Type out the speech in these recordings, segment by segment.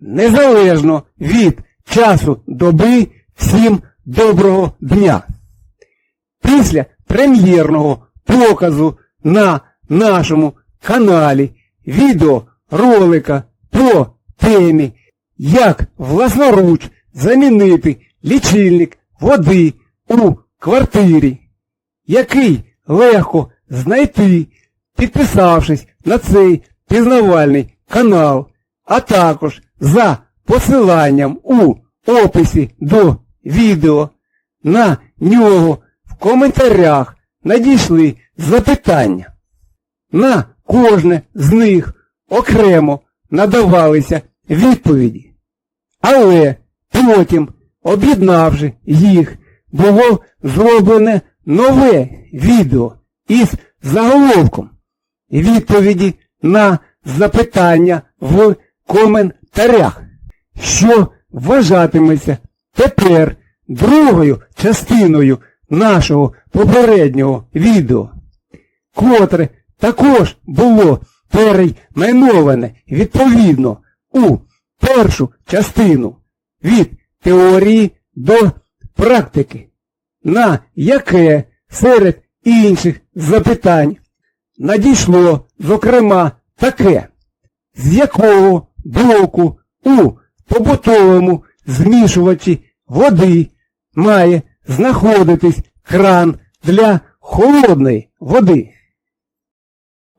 незалежно від часу доби всім доброго дня. Після прем'єрного показу на нашому каналі відеоролика по темі як власноруч замінити лічильник води у квартирі, який легко знайти, підписавшись на цей пізнавальний канал, а також за посиланням у описі до відео. На нього в коментарях надійшли запитання. На кожне з них окремо надавалися відповіді. Але потім, об'єднавши їх, було зроблене нове відео із заголовком відповіді на запитання в коментарях, що вважатиметься тепер другою частиною нашого попереднього відео, котре також було перейменоване відповідно у першу частину від теорії до практики, на яке серед інших запитань надійшло, зокрема, таке, з якого блоку у побутовому змішувачі води має знаходитись кран для холодної води.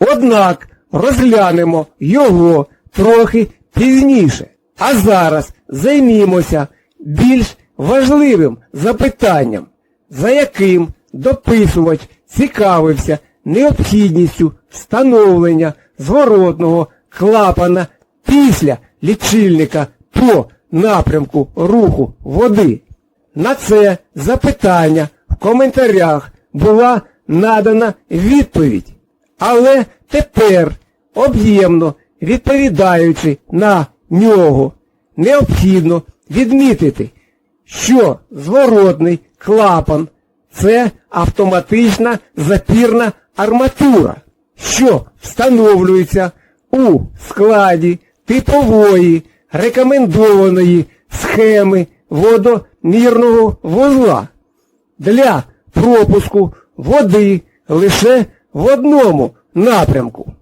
Однак розглянемо його трохи пізніше. А зараз займімося більш важливим запитанням, за яким дописувач цікавився необхідністю встановлення зворотного клапана після лічильника по напрямку руху води. На це запитання в коментарях була надана відповідь. Але тепер, об'ємно відповідаючи на нього, необхідно відмітити, що зворотний клапан це автоматична запірна арматура, що встановлюється у складі типової рекомендованої схеми водомірного вузла для пропуску води лише в одному напрямку.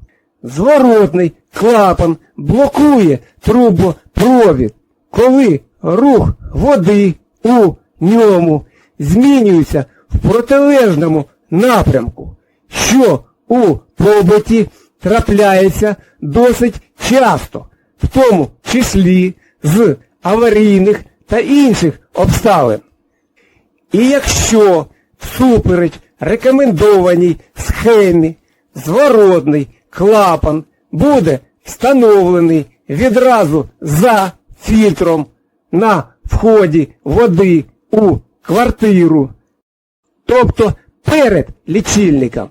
Зворотний клапан блокує трубопровід, коли рух води у ньому змінюється в протилежному напрямку, що у побуті трапляється досить часто, в тому числі з аварійних та інших обставин. І якщо всупереч рекомендованій схемі зворотний клапан буде встановлений відразу за фільтром на вході води у квартиру, тобто перед лічильником,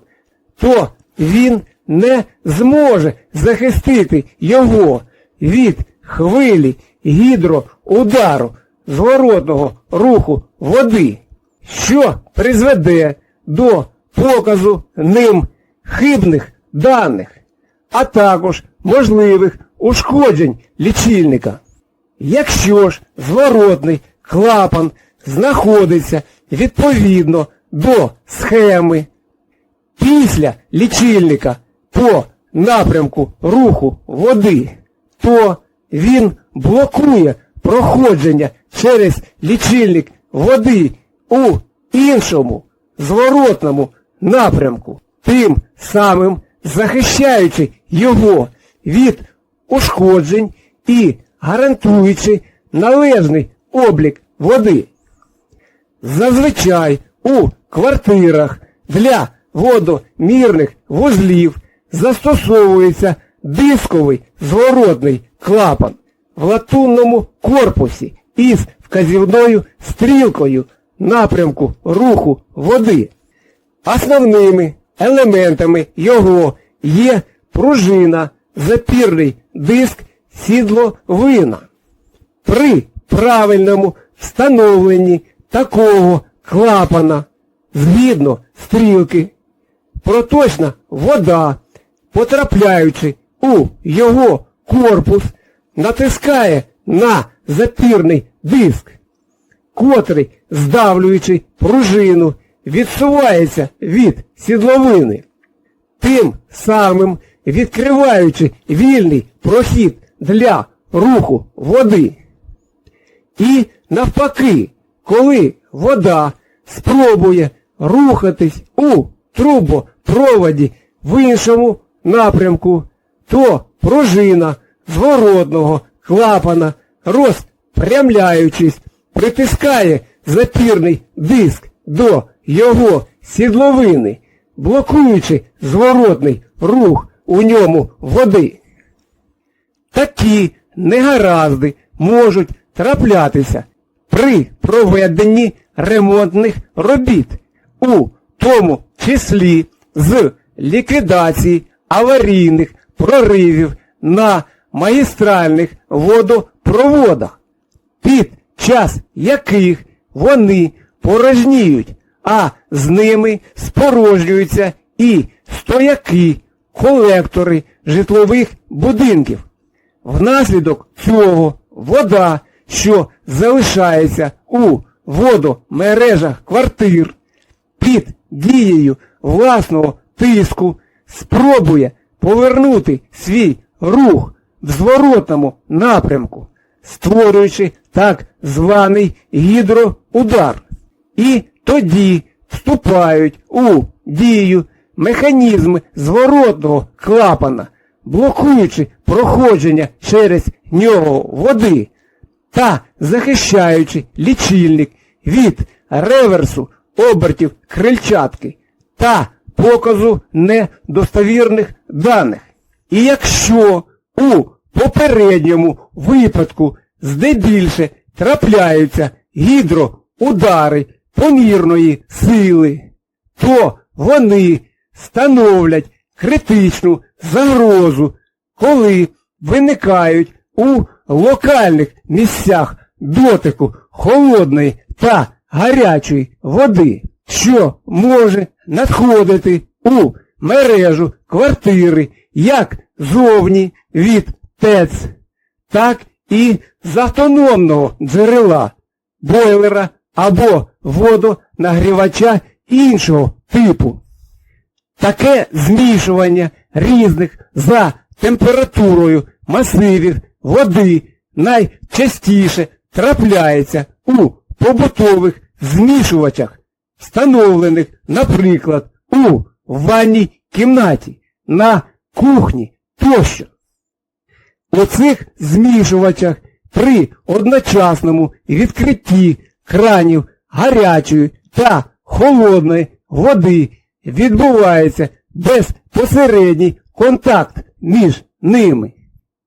то він не зможе захистити його від хвилі гідроудару зворотного руху води, що призведе до показу ним хибних даних, а також можливих ушкоджень лічильника. Якщо ж зворотний клапан знаходиться відповідно до схеми після лічильника по напрямку руху води, то він блокує проходження через лічильник води у іншому зворотному напрямку, тим самим захищаючи його від ушкоджень і гарантуючи належний облік води. Зазвичай у квартирах для водомірних вузлів застосовується дисковий зворотний клапан в латунному корпусі із вказівною стрілкою напрямку руху води. Основними елементами його є пружина, запірний диск, сідловина. При правильному встановленні такого клапана згідно стрілки, проточна вода, потрапляючи у його корпус, натискає на запірний диск, котрий, здавлюючи пружину, відсувається від сідловини, тим самим відкриваючи вільний прохід для руху води. І навпаки, коли вода спробує рухатись у трубопроводі в іншому напрямку, то пружина зворотного клапана, розпрямляючись, притискає запірний диск до його сідловини, блокуючи зворотний рух у ньому води. Такі негаразди можуть траплятися при проведенні ремонтних робіт, у тому числі з ліквідації аварійних проривів на магістральних водопроводах, під час яких вони порожніють, а з ними спорожнюються і стояки, колектори житлових будинків. Внаслідок цього вода, що залишається у водомережах квартир, під дією власного тиску спробує повернути свій рух в зворотному напрямку, створюючи так званий гідроудар. І тоді вступають у дію механізми зворотного клапана, блокуючи проходження через нього води та захищаючи лічильник від реверсу обертів крильчатки та показу недостовірних даних. І якщо у попередньому випадку здебільше трапляються гідроудари помірної сили, то вони становлять критичну загрозу, коли виникають у локальних місцях дотику холодної та гарячої води, що може надходити у мережу квартири як зовні від ТЕЦ, так і з автономного джерела, бойлера або водонагрівача іншого типу. Таке змішування різних за температурою масивів води найчастіше трапляється у побутових змішувачах, встановлених, наприклад, у ванній кімнаті, на кухні тощо. У цих змішувачах при одночасному відкритті кранів гарячої та холодної води відбувається безпосередній контакт між ними.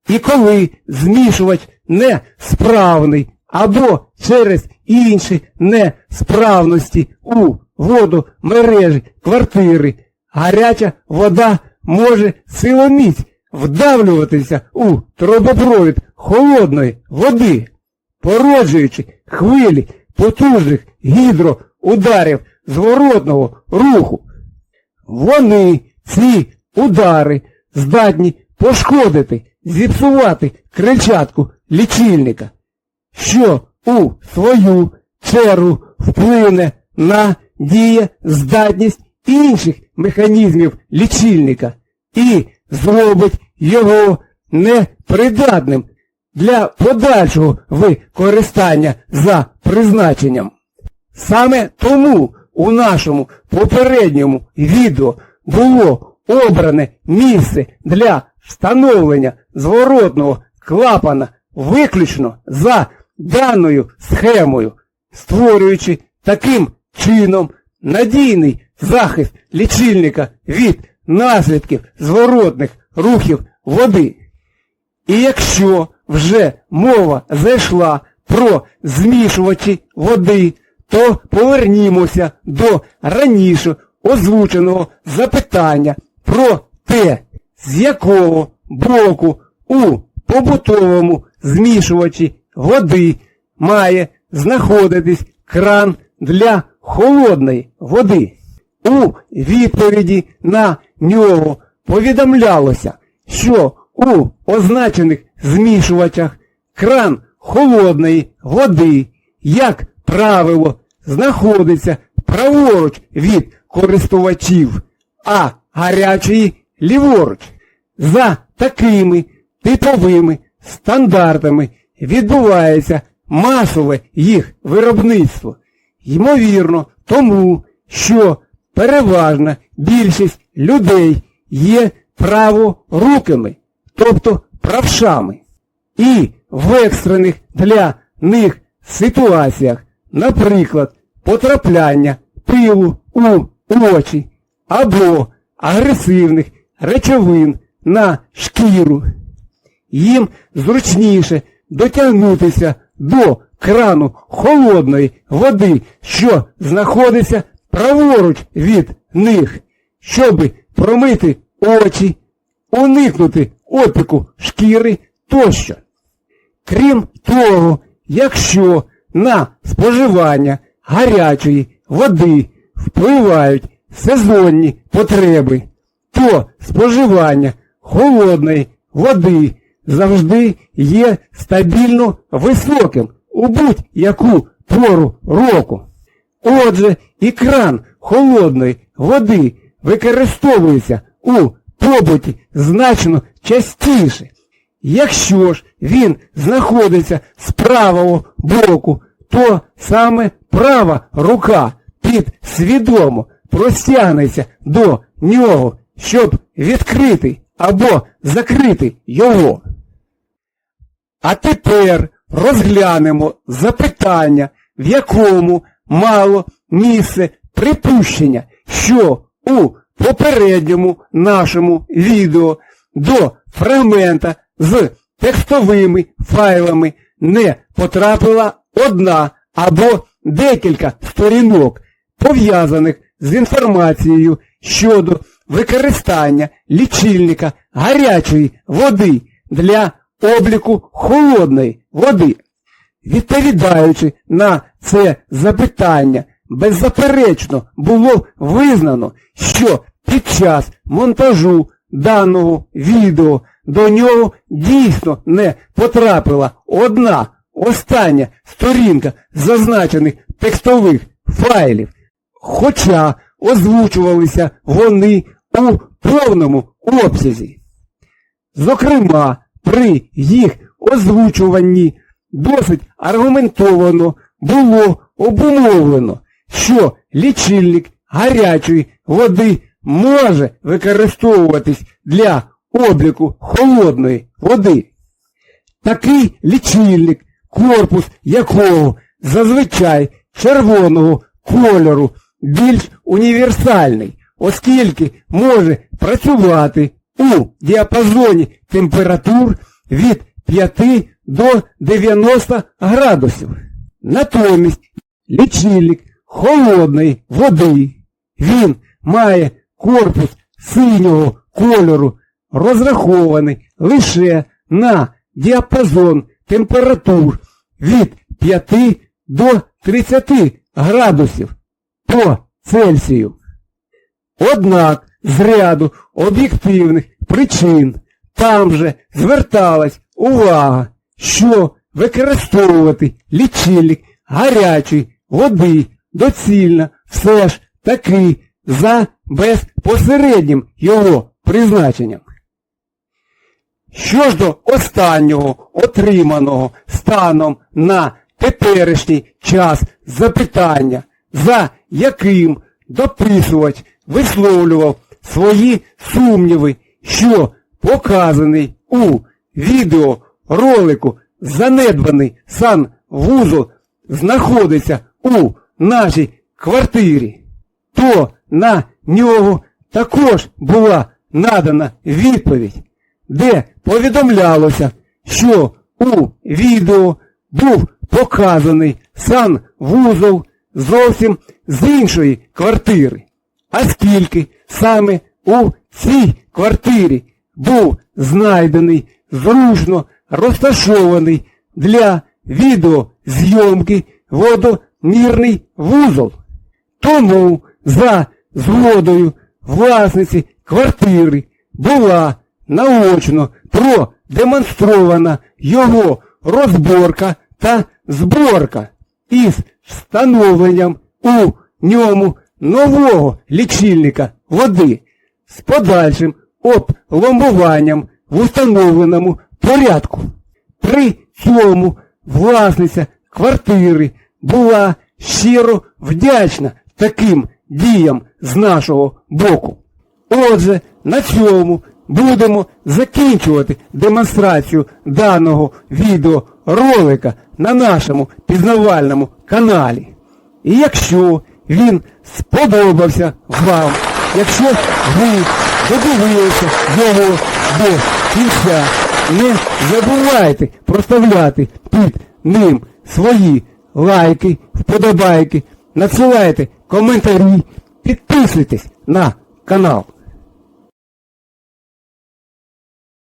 І коли змішувач несправний або через інші несправності у водомережі квартири, гаряча вода може силоміць вдавлюватися у трубопровід холодної води, породжуючи хвилі потужних гідроударів зворотного руху. Вони, ці удари, здатні пошкодити, зіпсувати крильчатку лічильника, що у свою чергу вплине на дієздатність інших механізмів лічильника і зробить його непридатним для подальшого використання за призначенням. Саме тому у нашому попередньому відео було обране місце для встановлення зворотного клапана виключно за даною схемою, створюючи таким чином надійний захист лічильника від наслідків зворотних рухів води. І якщо вже мова зайшла про змішувачі води, то повернімося до раніше озвученого запитання про те, з якого боку у побутовому змішувачі води має знаходитись кран для холодної води. У відповіді на нього повідомлялося, що у означених змішувачах кран холодної води, як правило, знаходиться праворуч від користувачів, а гарячої ліворуч. За такими типовими стандартами відбувається масове їх виробництво. Ймовірно, тому, що переважна більшість людей є праворукими, тобто правшами. І в екстрених для них ситуаціях, наприклад, потрапляння пилу у очі або агресивних речовин на шкіру, їм зручніше дотягнутися до крану холодної води, що знаходиться праворуч від них, щоби промити очі, уникнути опіку шкіри тощо. Крім того, якщо на споживання гарячої води впливають сезонні потреби, то споживання холодної води завжди є стабільно високим у будь-яку пору року. Отже, і кран холодної води використовується у побуті значно частіше. Якщо ж він знаходиться з правого боку, то саме права рука підсвідомо простягнеться до нього, щоб відкрити або закрити його. А тепер розглянемо запитання, в якому мало місце припущення, що у попередньому нашому відео до фрагмента з текстовими файлами не потрапила одна або декілька сторінок, пов'язаних з інформацією щодо використання лічильника гарячої води для обліку холодної води. Відповідаючи на це запитання, беззаперечно було визнано, що під час монтажу даного відео до нього дійсно не потрапила одна остання сторінка зазначених текстових файлів, хоча озвучувалися вони у повному обсязі. Зокрема, при їх озвучуванні досить аргументовано було обумовлено, що лічильник гарячої води може використовуватись для обліку холодної води. Такий лічильник, корпус якого зазвичай червоного кольору більш універсальний, оскільки може працювати у діапазоні температур від 5 до 90 градусів. Натомість лічильник холодної води, він має корпус синього кольору, розрахований лише на діапазон температур від 5 до 30 градусів по Цельсію. Однак з ряду об'єктивних причин там же зверталась увага, що використовувати лічильник гарячої води доцільно все ж таки за безпосереднім його призначенням. Що ж до останнього отриманого станом на теперішній час запитання, за яким дописувач висловлював свої сумніви, що показаний у відеоролику занедбаний санвузол знаходиться у нашій квартирі, то на нього також була надана відповідь, де повідомлялося, що у відео був показаний санвузол зовсім з іншої квартири. А скільки саме у цій квартирі був знайдений зручно розташований для відеозйомки водомірний вузол. Тому за згодою власниці квартири була наочно продемонстрована його розборка та зборка із встановленням у ньому нового лічильника води з подальшим опломбуванням в установленому порядку. При цьому власниця квартири була щиро вдячна таким діям з нашого боку. Отже, на цьому будемо закінчувати демонстрацію даного відеоролика на нашому пізнавальному каналі. І якщо він сподобався вам, якщо ви додивилися його до кінця, не забувайте проставляти під ним свої лайки, вподобайки, надсилайте коментарі, підписуйтесь на канал.